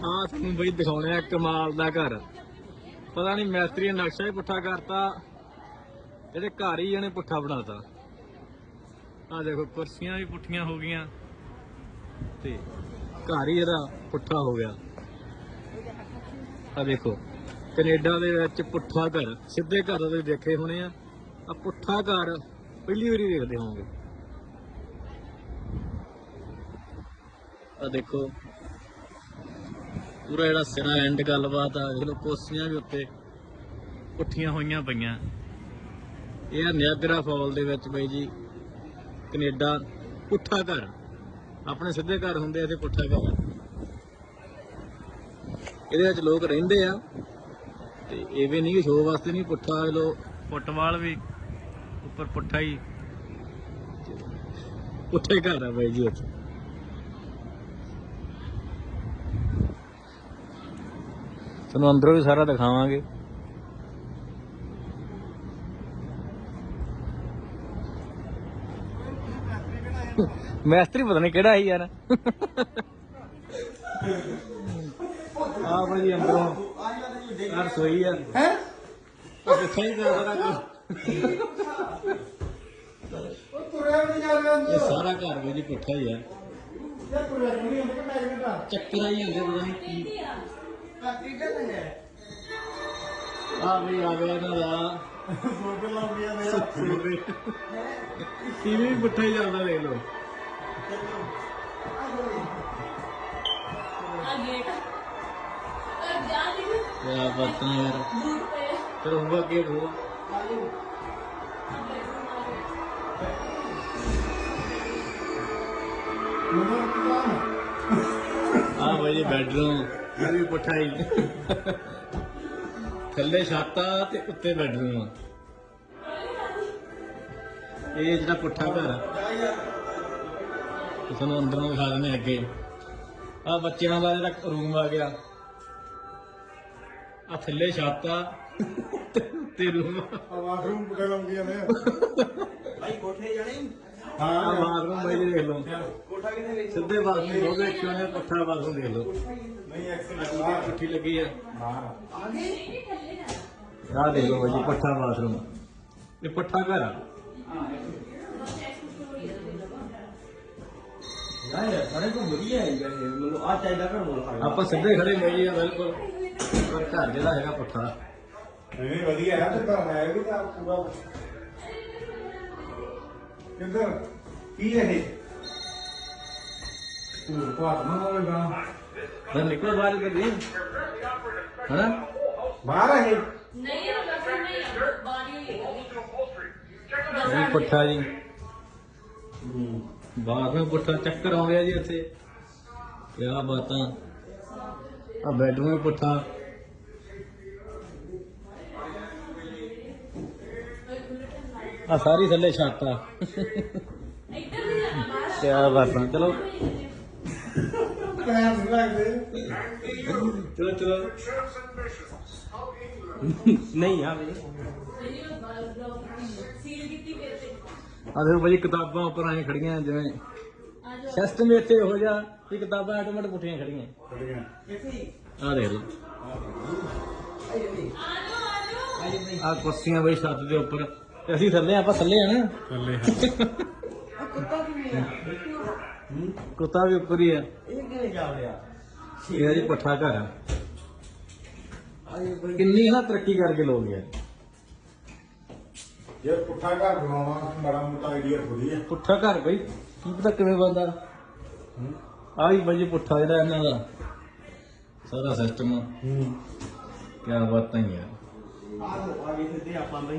ਆ ਤੁਹਾਨੂੰ ਬਈ ਦਿਖਾਉਣੇ ਆ ਕਮਾਲ ਦਾ ਘਰ। ਪਤਾ ਨਹੀਂ ਮੈਸਤਰੀ ਨੇ ਨਕਸ਼ਾ ਹੀ ਪੁੱਠਾ ਕਰਤਾ। ਇਹਦੇ ਘਰ ਹੀ ਇਹਨੇ ਪੁੱਠਾ ਬਣਾਤਾ। ਆ ਦੇਖੋ, ਕੁਰਸੀਆਂ ਵੀ ਪੁੱਠੀਆਂ ਹੋ ਗਈਆਂ। ਤੇ ਘਰ ਹੀ ਇਹਦਾ ਪੁੱਠਾ ਹੋ ਗਿਆ। ਆ ਦੇਖੋ, ਕੈਨੇਡਾ ਦੇ ਵਿੱਚ ਪੁੱਠਾ ਘਰ, ਸਿੱਧੇ ਘਰ ਤੁਸੀਂ ਦੇਖੇ ਹੋਣੇ ਆ। ਆ ਪੁੱਠਾ ਘਰ ਪਹਿਲੀ ਵਾਰੀ ਦੇਖਦੇ ਹੋਵੋਗੇ। ਆ ਦੇਖੋ ਪੂਰਾ ਜਿਹੜਾ ਸਿਰਾ ਐਂਡ ਗੱਲਬਾਤ ਆ ਦੇਖ ਲਓ ਕੋਸੀਆਂ ਵੀ ਉੱਤੇ ਪੁੱਠੀਆਂ ਹੋਈਆਂ ਪਈਆਂ। ਇਹ ਆ ਨਿਆਗਰਾ ਫਾਲ ਦੇ ਵਿੱਚ ਬਈ ਜੀ ਕੈਨੇਡਾ ਪੁੱਠਾ ਘਰ। ਆਪਣੇ ਸਿੱਧੇ ਘਰ ਹੁੰਦੇ ਆ ਤੇ ਪੁੱਠਾ ਘਰ। ਇਹਦੇ ਵਿੱਚ ਲੋਕ ਰਹਿੰਦੇ ਆ ਤੇ ਇਹ ਵੀ ਨਹੀਂ ਕਿ ਸ਼ੋਅ ਵਾਸਤੇ ਨਹੀਂ ਪੁੱਠਾ ਲੋ ਫੁੱਟਬਾਲ ਵੀ ਉੱਪਰ ਪੁੱਠਾ ਹੀ। ਪੁੱਠੇ ਘਰ ਆ ਬਾਈ ਜੀ ਉੱਥੇ ਤੁਹਾਨੂੰ ਅੰਦਰੋਂ ਵੀ ਸਾਰਾ ਦਿਖਾਵਾਂਗੇ। ਮੈਸਤਰੀ ਪਤਾ ਨਹੀਂ ਕਿਹੜਾ ਸੀ ਯਾਰ। ਆ ਭਾਜੀ ਅੰਦਰੋਂ। ਆ ਰਸੋਈ ਆ। ਹੈ? ਕਿੱਥੇ ਹੀ ਕਰਦਾ ਉਹ ਤੁਰਿਆ ਵੀ ਨਹੀਂ ਜਾ ਰਿਹਾ ਇਹ ਸਾਰਾ ਘਰ ਵੀ ਜੀ ਪੁੱਠਾ ਹੀ ਆ। ਚੱਕਰਾਂ ਹੀ ਹੁੰਦੇ ਪਤਾ ਨਹੀਂ ਕੀ। ਹੈ ਆ ਵੀ ਆ ਗਿਆ ਇਹਨਾਂ ਦਾ। ਸੋਕੇ ਲੱਗ ਪੁੱਠਾ ਹੀ ਚੱਲਦਾ ਦੇਖ ਲਓ। ਯਾ ਬਾਤਾਂ ਯਾਰ। ਚਲੋ ਹੁਣ ਅੱਗੇ ਹੋ ਆ ਭਾਈ ਬੈਡਰੂਮ। ਇਹ ਵੀ ਪੁੱਠਾ ਹੀ ਥੱਲੇ ਛੱਤ ਤੇ ਉੱਤੇ ਬੈਡਰੂਮ ਆ। ਇਹ ਜਿਹੜਾ ਪੁੱਠਾ ਘਰ ਆ। ਤੁਹਾਨੂੰ ਅੰਦਰੋਂ ਦਿਖਾ ਦਿੰਦੇ ਅੱਗੇ। ਆ ਬੱਚਿਆਂ ਦਾ ਜਿਹੜਾ ਰੂਮ ਆ ਗਿਆ। ਆ ਥੱਲੇ ਛੱਤ ਤੇ ਉੱਤੇ ਰੂਮ ਆ। ਬਾਥਰੂਮ ਪੁੱਟੇ ਲੱਗ ਗਿਆ ਨੇ। ਭਾਈ ਕੋਠੇ ਜਾਣੇ? ਆ ਹਾਂ ਬਾਥਰੂਮ ਬਾਈ ਦੇਖ ਲਓ। ਕੋਠਾ ਕਿੱਥੇ ਵੇਚ ਸਿੱਧੇ ਬਾਥਰੂਮ ਹੋ ਗਏ ਕਿਉਂ ਨੇ ਪੁੱਠਾ ਬਾਥਰੂਮ ਦੇਖ ਲਓ ਨਹੀਂ ਐਕਸਲ ਆ। ਪੁੱਠੀ ਲੱਗੀ ਆ। ਬਾਹਰ ਆ। ਦੇਖ ਲਓ ਜੀ ਪੁੱਠਾ ਬਾਥਰੂਮ। ਇਹ ਪੁੱਠਾ ਘਰ ਆ। ਯਾਰ ਸਾਰੇ ਤੋਂ ਵਧੀਆ ਹੈ ਯਾਰ ਇਹ ਮਤਲਬ ਆ ਚਾਹੀਦਾ ਘਰ ਮੁੱਲ ਆਪਾਂ ਸਿੱਧੇ ਖੜੇ ਨਹੀਂ ਆ ਬਿਲਕੁਲ। ਪਰ ਘਰ ਜਿਹੜਾ ਹੈਗਾ ਪੁੱਠਾ। ਨਹੀਂ ਵਧੀਆ ਹੈ ਤੇ ਤਾਂ ਹੈ ਵੀ ਤਾਂ ਪੂਰਾ। ਕਿੱਧਰ? ਕੀ ਹੈ ਇਹ ਤੂੰ ਪਾਤ ਨਾ ਹੋਵੇਗਾ ਮੈਂ ਨਿਕਲ ਬਾਹਰ ਕਰੀ ਹਾਂ ਬਾਹਰ ਹੈ ਇਹ ਨਹੀਂ ਵੈਸੇ ਨਹੀਂ ਬਾਡੀ ਹੋਈ ਹੈ ਇਹ ਪੁੱਠਾ ਜੀ ਬਾਹਰ ਨੂੰ ਪੁੱਠਾ ਚੱਕਰ ਆਉਂਦੇ ਆ ਜੀ ਇੱਥੇ ਕਿਆ ਬਾਤਾਂ ਆ ਬੈਡਰੂਮ ਵੀ ਪੁੱਠਾ ਆ ਸਾਰੀ ਥੱਲੇ ਛੱਤ ਆ ਪੈਰ ਨਹੀਂ ਲੱਗਦੇ ਚਲੋ ਚਲੋ। ਨਹੀਂ ਆ ਸੀਲ ਕੀਤੀ ਤੇ ਆ ਦੇਖੋ ਭਾਜੀ ਕਿਤਾਬਾਂ ਉੱਪਰ ਆਏ ਖੜੀਆਂ ਜਿਵੇਂ ਆ ਸਿਸਟਮ ਇੱਥੇ ਹੋ ਜਾ ਕਿ ਕਿਤਾਬਾਂ ਆਟੋਮੈਟਿਕ ਪੁੱਠੀਆਂ ਖੜੀਆਂ। ਆ ਦੇਖ ਲਓ। ਆ ਆ ਆ ਕੁਰਸੀਆਂ ਬਈ ਛੱਤ ਦੇ ਉੱਪਰ। ਤੇ ਅਸੀਂ ਥੱਲੇ ਆਪਾਂ ਥੱਲੇ ਆ ਨਾ। ਥੱਲੇ ਕੁੱਤਾ ਵੀ ਉੱਪਰ ਹੀ ਆ। ਇਹ ਕਿਵੇਂ ਜਾ ਰਿਹਾ? ਇਹ ਆ ਜੀ ਪੱਠਾ ਘਰ ਆ। ਕਿੰਨੀ ਨਾ ਤਰੱਕੀ ਕਰਕੇ ਲੋਕ ਯਾਰ। ਜੇ ਪੁੱਠਾ ਘਰ ਬਣਾਉਣਾ ਬੜਾ ਮੋਟਾ ਆਈਡੀਆ ਥੋੜੀ ਹੈ ਪੁੱਠਾ ਘਰ ਬਈ ਕੀ ਪਤਾ ਕਿਵੇਂ ਬੰਦਾ ਆ ਵੀ ਬਈ ਪੁੱਠਾ ਜਿਹੜਾ ਇਹਨਾਂ ਦਾ ਸਾਰਾ ਸਿਸਟਮ ਹੂੰ। ਕਿਆ ਬਾਤਾਂ ਹੀ ਯਾਰ ਆ ਲੋ ਆ ਵੀ ਸਿੱਧੇ ਆਪਾਂ ਬਈ।